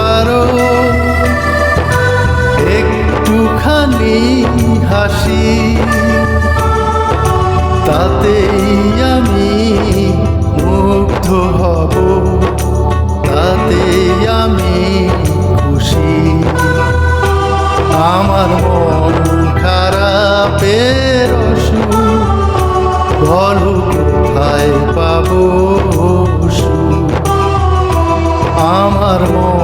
পারো। একটুখানি হাসি, তাতেই আমি মুগ্ধ হব, তাতেই আমি খুশি। আমার মন খারাপের বলো কোথায় পাবো আমার মন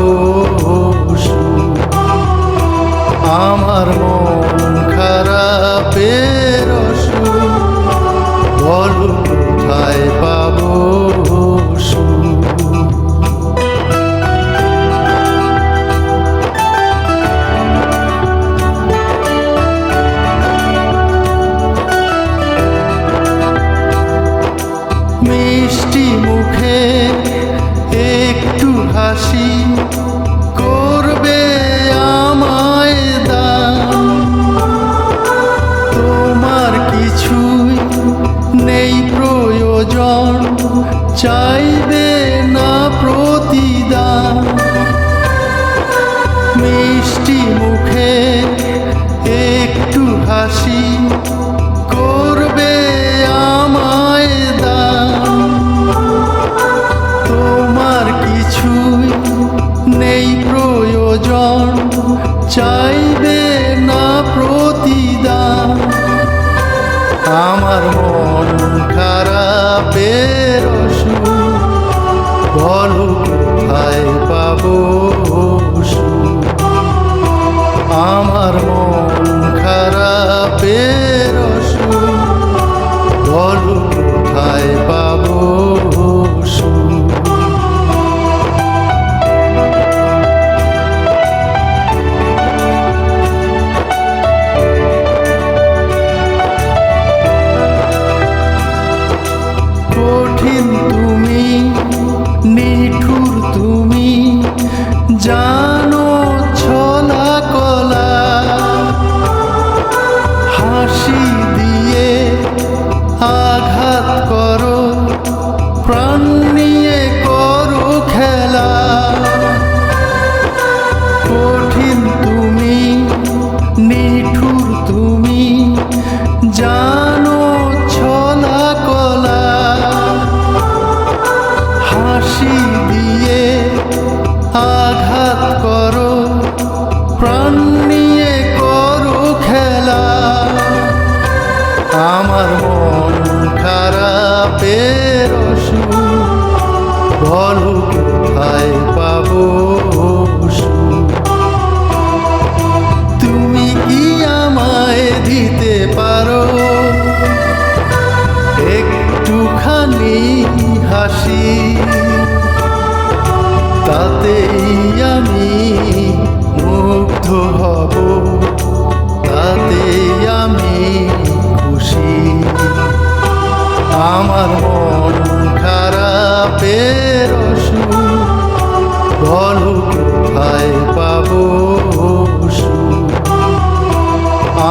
সুখ? আমার মন খারাপের অসুখ বলো কোথায় পাবো? মিষ্টি মুখে একটু হাসি করবে আমায় দান। তোমার কিছুই নেই প্রয়োজন, চাইবে না প্রতিদান। মিষ্টি মুখে একটু হাসি চাইবে না প্রতিদান? আমার মন খারাপের আমার মন খারাপের বলো কোথায় পাবো? তুমি কি আমায় দিতে পারো একটুখানি হাসি, তাতেই আমি আমার মন খারাপের বলো কোথায় পাবো?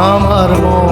আমার মন